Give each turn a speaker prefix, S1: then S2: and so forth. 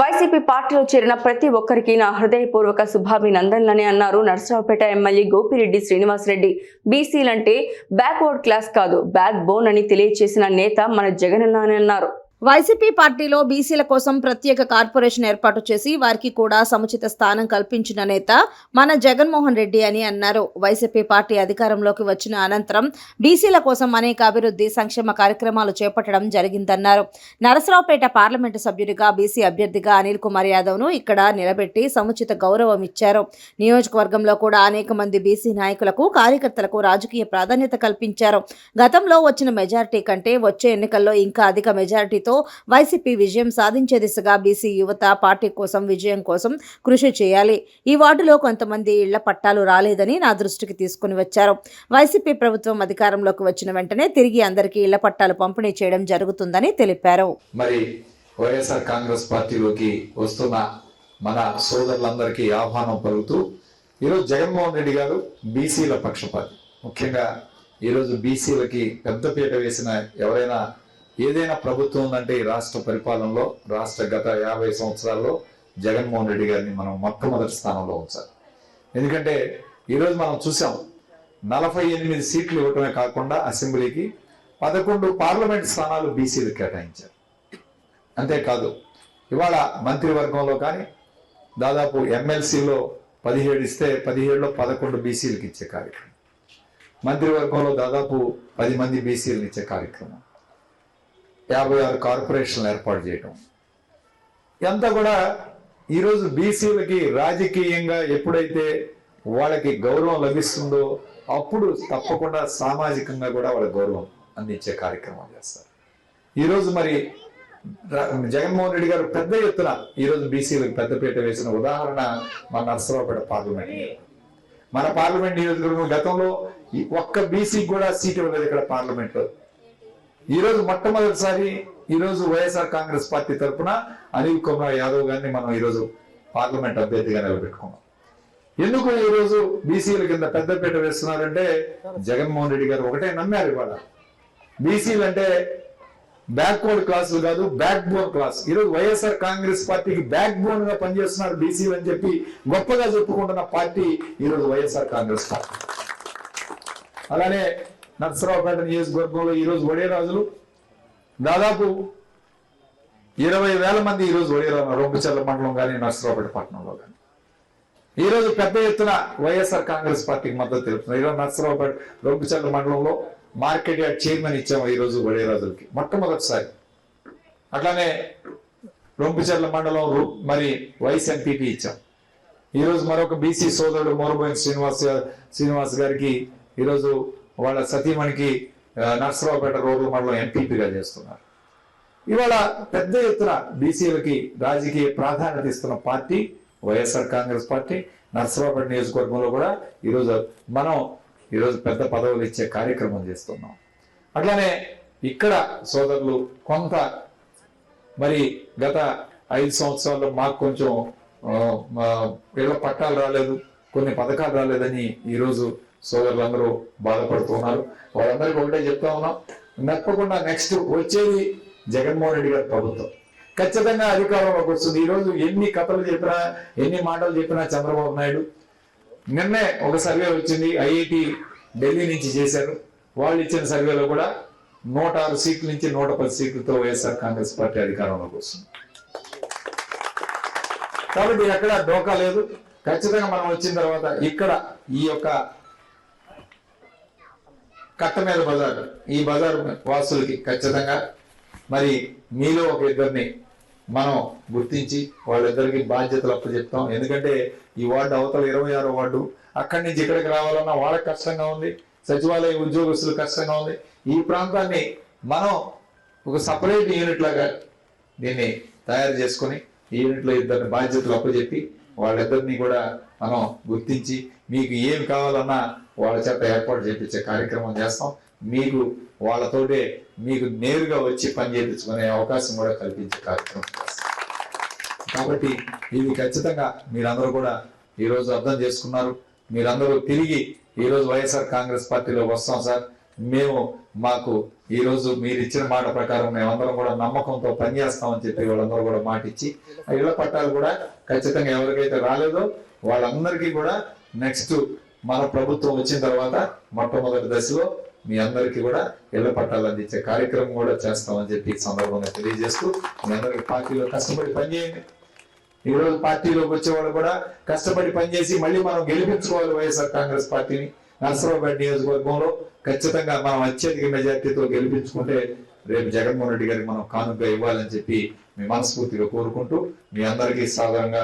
S1: YCP పార్టీలో చేరిన ప్రతి ఒక్కరికి నా హృదయపూర్వక శుభాభినందనలని అన్నారు నర్సరావుపేట ఎమ్మెల్యే గోపిరెడ్డి శ్రీనివాసరెడ్డి. బీసీలంటే బ్యాక్వర్డ్ క్లాస్ కాదు బ్యాక్ బోన్ అని తెలియజేసిన నేత మన జగనన్న అని అన్నారు.
S2: వైసీపీ పార్టీలో బీసీల కోసం ప్రత్యేక కార్పొరేషన్ ఏర్పాటు చేసి వారికి కూడా సముచిత స్థానం కల్పించిన నేత మన జగన్మోహన్ రెడ్డి అని అన్నారు. వైసీపీ పార్టీ అధికారంలోకి వచ్చిన అనంతరం బీసీల కోసం అనేక అభివృద్ధి సంక్షేమ కార్యక్రమాలు చేపట్టడం జరిగిందన్నారు. నరసరావుపేట పార్లమెంటు సభ్యుడిగా బీసీ అభ్యర్థిగా అనిల్ కుమార్ యాదవ్ను ఇక్కడ నిలబెట్టి సముచిత గౌరవం ఇచ్చారు. నియోజకవర్గంలో కూడా అనేక మంది బీసీ నాయకులకు కార్యకర్తలకు రాజకీయ ప్రాధాన్యత కల్పించారు. గతంలో వచ్చిన మెజారిటీ కంటే వచ్చే ఎన్నికల్లో ఇంకా అధిక మెజారిటీ మెజారిటీతో వైసీపీ విజయం సాధించే దిశగా బీసీ యువత పార్టీ కోసం విజయం కోసం కృషి చేయాలి. ఈ వార్డులో కొంతమంది ఇళ్ళ పట్టాలు రాలేదని నా దృష్టికి తీసుకుని వచ్చారు. వైసీపీ ప్రభుత్వం అధికారంలోకి వచ్చిన వెంటనే తిరిగి అందరికీ ఇళ్ళ పట్టాలు పంపిణీ చేయడం జరుగుతుందని తెలిపారు.
S3: మరి వైఎస్ఆర్ కాంగ్రెస్ పార్టీలోకి వస్తున్న మన సోదరులందరికీ ఆహ్వానం పలుకుతూ ఈరోజు జగన్మోహన్ రెడ్డి గారు బీసీల పక్షపాతి. ముఖ్యంగా ఈరోజు బీసీలకి పెద్దపీట వేసిన ఎవరైనా ఏదైనా ప్రభుత్వం ఉందంటే ఈ రాష్ట్ర పరిపాలనలో రాష్ట్ర గత యాభై సంవత్సరాల్లో జగన్మోహన్ రెడ్డి గారిని మనం మొట్టమొదటి స్థానంలో ఉంచాలి. ఎందుకంటే ఈరోజు మనం చూసాం నలభై ఎనిమిది సీట్లు ఇవ్వటమే కాకుండా అసెంబ్లీకి పదకొండు పార్లమెంట్ స్థానాలు బీసీలు కేటాయించారు. అంతేకాదు ఇవాళ మంత్రివర్గంలో కానీ దాదాపు ఎమ్మెల్సీలో పదిహేడు ఇస్తే పదిహేడులో పదకొండు బీసీలకు ఇచ్చే కార్యక్రమం. మంత్రివర్గంలో దాదాపు పది మంది బీసీలను ఇచ్చే కార్యక్రమం. యాభై ఆరు కార్పొరేషన్లు ఏర్పాటు చేయటం. ఇదంతా కూడా ఈరోజు బీసీలకి రాజకీయంగా ఎప్పుడైతే వాళ్ళకి గౌరవం లభిస్తుందో అప్పుడు తప్పకుండా సామాజికంగా కూడా వాళ్ళ గౌరవం అందించే కార్యక్రమం చేస్తారు. ఈరోజు మరి జగన్మోహన్ రెడ్డి గారు పెద్ద ఎత్తున ఈరోజు బీసీలకు పెద్దపీట వేసిన ఉదాహరణ మన నర్సరావుపేట పార్లమెంట్ మన పార్లమెంట్ నియోజకవర్గం గతంలో ఒక్క బీసీ కూడా సీట్ ఇవ్వలేదు ఇక్కడ పార్లమెంట్ ఈరోజు ఈ రోజు మొట్టమొదటిసారి ఈ రోజు వైఎస్ఆర్ కాంగ్రెస్ పార్టీ తరఫున అనిల్ కుమార్ యాదవ్ గారిని మనం ఈ రోజు పార్లమెంట్ అభ్యర్థిగా నిలబెట్టుకున్నాం. ఎందుకు ఈ రోజు బీసీల కింద పెద్దపీట వేస్తున్నారంటే జగన్మోహన్ రెడ్డి గారు ఒకటే నమ్మారు ఇవాళ. బీసీలు అంటే బ్యాక్వర్డ్ క్లాసులు కాదు బ్యాక్ బోన్ క్లాస్. ఈరోజు వైఎస్ఆర్ కాంగ్రెస్ పార్టీకి బ్యాక్ బోన్గా పనిచేస్తున్నారు బీసీలు అని చెప్పి గొప్పగా చెప్పుకుంటున్న పార్టీ ఈరోజు వైఎస్ఆర్ కాంగ్రెస్ పార్టీ. అలానే నర్సరావుపేట నియోజకవర్గంలో ఈరోజు వడేరాజులు దాదాపు ఇరవై వేల మంది ఈరోజు వడేరాజు రొంపిచర్ల మండలం కానీ నర్సరావుపేట పట్టణంలో కానీ ఈరోజు పెద్ద ఎత్తున వైఎస్ఆర్ కాంగ్రెస్ పార్టీకి మద్దతు తెలుపుతున్నారు. ఈరోజు నర్సరావుపేట రొంపిచర్ల మండలంలో మార్కెట్ యార్డ్ చైర్మన్ ఇచ్చాము ఈరోజు వడేరాజులకి మొట్టమొదటిసారి. అట్లానే రొంపిచర్ల మండలం మరి వైస్ ఎంపీపీ ఇచ్చాం ఈరోజు మరొక బీసీ సోదరుడు మోరబోయిన శ్రీనివాస్ శ్రీనివాస్ గారికి ఈరోజు వాళ్ళ సతీమణికి నర్సరావుపేట రోడ్ల మండలం ఎంపీపీగా చేస్తున్నారు ఇవాళ పెద్ద ఎత్తున బీసీలకి రాజకీయ ప్రాధాన్యత ఇస్తున్న party YSR Congress party Narasaraopet నియోజకవర్గంలో కూడా ఈరోజు మనం ఈరోజు పెద్ద పదవులు ఇచ్చే కార్యక్రమం చేస్తున్నాం. అట్లానే ఇక్కడ సోదరులు కొంత మరి గత ఐదు సంవత్సరాల్లో మాకు కొంచెం ఏదో పట్టాలు రాలేదు కొన్ని పథకాలు రాలేదని ఈరోజు సోదరులందరూ బాధపడుతున్నారు. వాళ్ళందరికీ ఒకటే చెప్తా ఉన్నాం తప్పకుండా నెక్స్ట్ వచ్చేది జగన్మోహన్ రెడ్డి గారి ప్రభుత్వం. ఖచ్చితంగా అధికారంలోకి వస్తుంది. ఈ రోజు ఎన్ని కథలు చెప్పినా ఎన్ని మాటలు చెప్పినా చంద్రబాబు నాయుడు. నిన్నే ఒక సర్వే వచ్చింది ఐఐటి ఢిల్లీ నుంచి చేశారు. వాళ్ళు ఇచ్చిన సర్వేలో కూడా నూట ఆరు సీట్ల నుంచి నూట పది సీట్లతో వైఎస్ఆర్ కాంగ్రెస్ పార్టీ అధికారంలోకి వస్తుంది. కాబట్టి ఎక్కడ డోకా లేదు. ఖచ్చితంగా మనం వచ్చిన తర్వాత ఇక్కడ ఈ యొక్క కట్ట మీద బజారు. ఈ బజారు వాసులకి ఖచ్చితంగా మరి మీలో ఒక ఇద్దరిని మనం గుర్తించి వాళ్ళిద్దరికి బాధ్యతలు అప్పు చెప్తాం ఎందుకంటే ఈ వార్డు అవతల ఇరవై ఆరో వార్డు అక్కడి నుంచి ఇక్కడికి రావాలన్నా వాళ్ళకి కష్టంగా ఉంది సచివాలయ ఉద్యోగస్తులు కష్టంగా ఉంది. ఈ ప్రాంతాన్ని మనం ఒక సపరేట్ యూనిట్ లాగా దీన్ని తయారు చేసుకొని ఈ యూనిట్లో ఇద్దరిని బాధ్యతలు అప్పచెప్పి వాళ్ళిద్దరిని కూడా మనం గుర్తించి మీకు ఏమి కావాలన్నా వాళ్ళ చేత ఏర్పాటు చేపించే కార్యక్రమం చేస్తాం. మీకు వాళ్ళతోటే మీకు నేరుగా వచ్చి పని చేయించుకునే అవకాశం కూడా కల్పించే కార్యక్రమం చేస్తాం. కాబట్టి ఇది ఖచ్చితంగా మీరందరూ కూడా ఈరోజు అర్థం చేసుకున్నారు. మీరందరూ తిరిగి ఈరోజు వైఎస్ఆర్ కాంగ్రెస్ పార్టీలో వస్తాం సార్. మేము మాకు ఈరోజు మీరు ఇచ్చిన మాట ప్రకారం మేమందరం కూడా నమ్మకంతో పనిచేస్తామని చెప్పి వాళ్ళందరూ కూడా మాట ఇచ్చి ఆ ఇళ్ళ పట్టాలు కూడా ఖచ్చితంగా ఎవరికైతే రాలేదో వాళ్ళందరికీ కూడా నెక్స్ట్ మన ప్రభుత్వం వచ్చిన తర్వాత మొట్టమొదటి దశలో మీ అందరికీ కూడా ఇళ్ళ పట్టాలు అందించే కార్యక్రమం కూడా చేస్తామని చెప్పి సందర్భంగా తెలియజేస్తూ మీ అందరికీ పార్టీలో కష్టపడి పనిచేయండి. ఈ రోజు పార్టీలోకి వచ్చేవాళ్ళు కూడా కష్టపడి పనిచేసి మళ్ళీ మనం గెలిపించుకోవాలి వైఎస్ఆర్ కాంగ్రెస్ పార్టీని. నరసరావుపేట నియోజకవర్గంలో ఖచ్చితంగా మనం అత్యధిక మెజార్టీతో గెలిపించుకుంటే రేపు జగన్మోహన్ రెడ్డి గారికి మనం కానుక ఇవ్వాలని చెప్పి మీ మనస్ఫూర్తిగా కోరుకుంటూ మీ అందరికీ సాధారణంగా